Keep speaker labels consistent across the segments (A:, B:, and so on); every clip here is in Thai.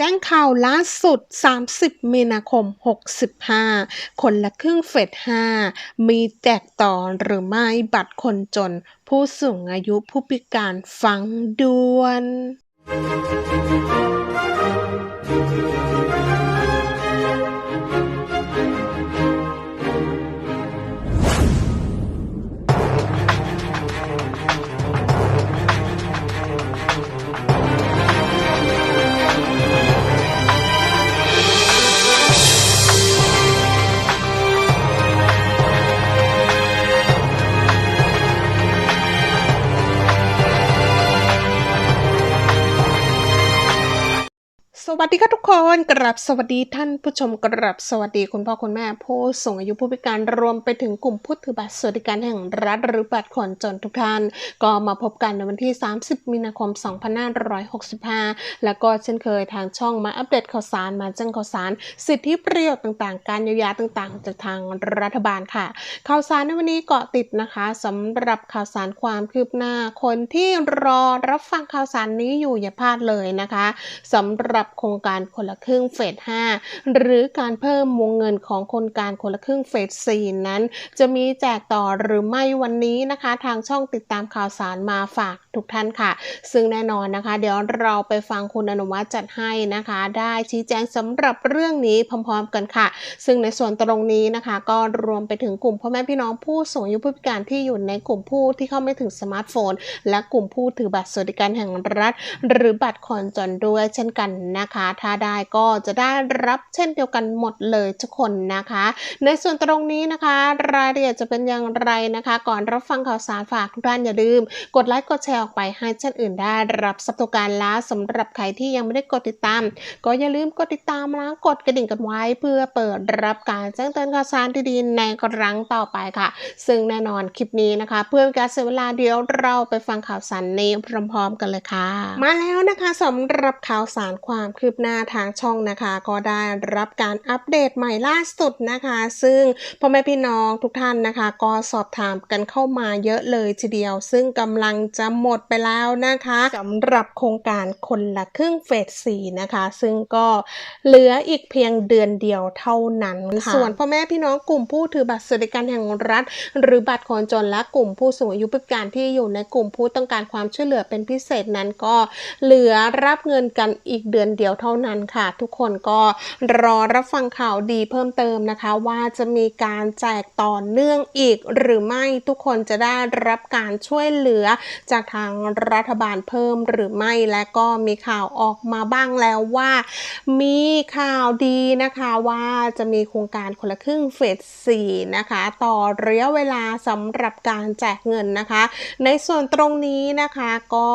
A: แจ้งข่าวล่าสุด 30 มีนาคม 65 คนละครึ่งเฟส5 มีแจกต่อหรือไม่บัตรคนจน ผู้สูงอายุผู้พิการฟังด่วน วัสดีค่ะทุกคนกราบสวัสดีท่านผู้ชมกราบสวัสดีคุณพ่อคุณแม่ผู้สูงอายุผู้พิการรวมไปถึงกลุ่มผู้ถือบัตรสวัสดิการแห่งรัฐหรือบัตรคนจนทุกท่าน ก็มาพบกันในวันที่ 30 มีนาคม 2565 แล้วก็เช่นเคยทางช่องมาอัปเดตข่าวสารมาแจ้งข่าวสาร สิทธิประโยชน์ต่างๆ การเยียวยาต่างๆ จากทางรัฐบาลค่ะ ข่าวสารในวันนี้เกาะติดนะคะสำหรับข่าวสารความคืบหน้าคนที่รอรับฟังข่าวสารนี้อยู่อย่าพลาดเลยนะคะสำหรับครงการคนละครึ่งเฟส 5 หรือการเพิ่มวงเงินของโครงการคนละครึ่งเฟส 4 นั้น จะมีแจกต่อหรือไม่วันนี้นะคะ ทางช่องติดตามข่าวสารมาฝากทุกท่านค่ะ ซึ่งแน่นอนนะคะ เดี๋ยวเราไปฟังคุณอนุวัฒน์จัดให้นะคะ ได้ชี้แจงสำหรับเรื่องนี้พร้อมๆกันค่ะ ซึ่งในส่วนตรงนี้นะคะ ก็รวมไปถึงกลุ่มพ่อแม่พี่น้องผู้สูงอายุผู้พิการที่อยู่ในกลุ่มผู้ที่เข้าไม่ถึงสมาร์ทโฟน และกลุ่มผู้ถือบัตรสวัสดิการแห่งรัฐ หรือบัตรคนจนด้วยเช่นกันนะคะถ้าได้ก็จะได้รับเช่นเดียวกันหมดเลยทุกคนนะคะ ในส่วนตรงนี้นะคะ รายละเอียดจะเป็นอย่างไรนะคะ ก่อนรับฟังข่าวสารฝากทุกท่านอย่าลืม กดไลค์กดแชร์ออกไปให้เช่นอื่นได้รับสับประการและสำหรับใครที่ยังไม่ได้กดติดตาม ก็อย่าลืมกดติดตามนะกดกระดิ่งกันไว้เพื่อเปิดรับการแจ้งเตือนข่าวสารดีๆในครั้งต่อไปค่ะ ซึ่งแน่นอนคลิปนี้นะคะ เพื่อนการเสียเวลาเดียวเราไปฟังข่าวสารนี้พร้อมๆกันเลยค่ะ มาแล้วนะคะสำหรับข่าวสารความคืบหน้าทางช่องนะคะ ก็ได้รับการอัปเดตใหม่ล่าสุดนะคะ ซึ่งพ่อแม่พี่น้องทุกท่านนะคะ ก็สอบถามกันเข้ามาเยอะเลยทีเดียว ซึ่งกำลังจะหมดไปแล้วนะคะสำหรับโครงการคนละครึ่งเฟส4นะคะ ซึ่งก็เหลืออีกเพียงเดือนเดียวเท่านั้นค่ะส่วนพ่อแม่พี่น้องกลุ่มผู้ถือบัตรสวัสดิการแห่งรัฐ หรือบัตรคนจนและกลุ่มผู้สูงอายุพิการที่อยู่ในกลุ่มผู้ต้องการความช่วยเหลือเป็นพิเศษนั้นก็เหลือรับเงินกันอีกเดือนเดียวเท่านั้นค่ะ ทุกคนก็รอรับฟังข่าวดีเพิ่มเติมนะคะ ว่าจะมีการแจกต่อเนื่องอีก หรือไม่ทุกคนจะได้รับการช่วยเหลือจากทางรัฐบาลเพิ่มหรือไม่และก็มีข่าวออกมาบ้างแล้วว่า มีข่าวดีนะคะว่าจะมีโครงการคนละครึ่งเฟส4นะคะ ต่อระยะเวลาสำหรับการแจกเงินนะคะ ในส่วนตรงนี้นะคะก็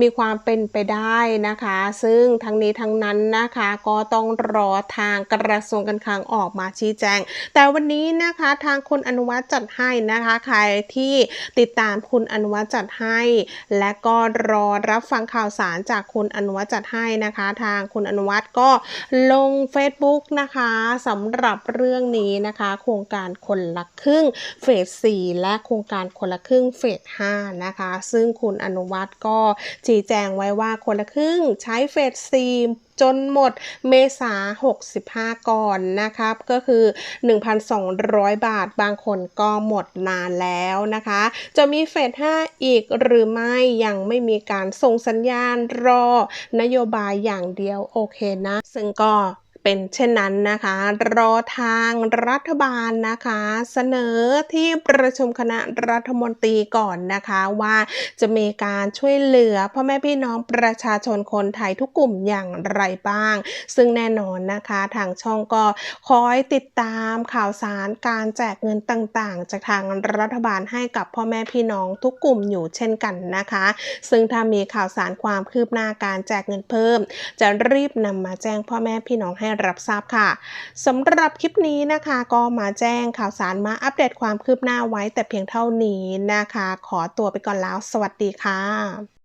A: มีความเป็นไปได้นะคะ ซึ่งทั้งนี้ทั้งนั้นั้นนะคะ ก็ต้องรอทางกระทรวงการคลังออกมาชี้แจง แต่วันนี้นะคะทางคุณอนุวัฒน์จัดให้นะคะ ใครที่ติดตามคุณอนุวัฒน์จัดให้ และก็รอรับฟังข่าวสารจากคุณอนุวัฒน์จัดให้นะคะ ทางคุณอนุวัฒน์ก็ลง Facebook นะคะสำหรับเรื่องนี้นะคะ โครงการคนละครึ่งเฟส4และโครงการคนละครึ่งเฟส5นะคะ ซึ่งคุณอนุวัฒน์ก็ชี้แจงไว้ว่าคนละครึ่งใช้เฟส4จนหมดเมษา65 ก่อนนะครับ ก็คือ 1,200 บาทบางคนก็หมดนานแล้วนะคะ จะมีเฟส5อีกหรือไม่ยังไม่มีการส่งสัญญาณรอนโยบายอย่างเดียวโอเคนะ ซึ่งก็ เป็นเช่นนั้นนะคะ รอทางรัฐบาลนะคะ เสนอที่ประชุมคณะรัฐมนตรีก่อนนะคะว่าจะมีการช่วยเหลือพ่อแม่พี่น้องประชาชนคนไทยทุกกลุ่มอย่างไรบ้าง ซึ่งแน่นอนนะคะทางช่องก็คอยติดตามข่าวสารการแจกเงินต่างๆ จากทางรัฐบาลให้กับพ่อแม่พี่น้องทุกกลุ่มอยู่เช่นกันนะคะ ซึ่งถ้ามีข่าวสารความคืบหน้าการแจกเงินเพิ่ม จะรีบนำมาแจ้งพ่อแม่พี่น้องให้รับทราบค่ะสำหรับคลิปนี้นะคะก็มาแจ้งข่าวสารมาอัปเดตความคืบหน้าไว้แต่เพียงเท่านี้นะคะ ขอตัวไปก่อนแล้ว สวัสดีค่ะ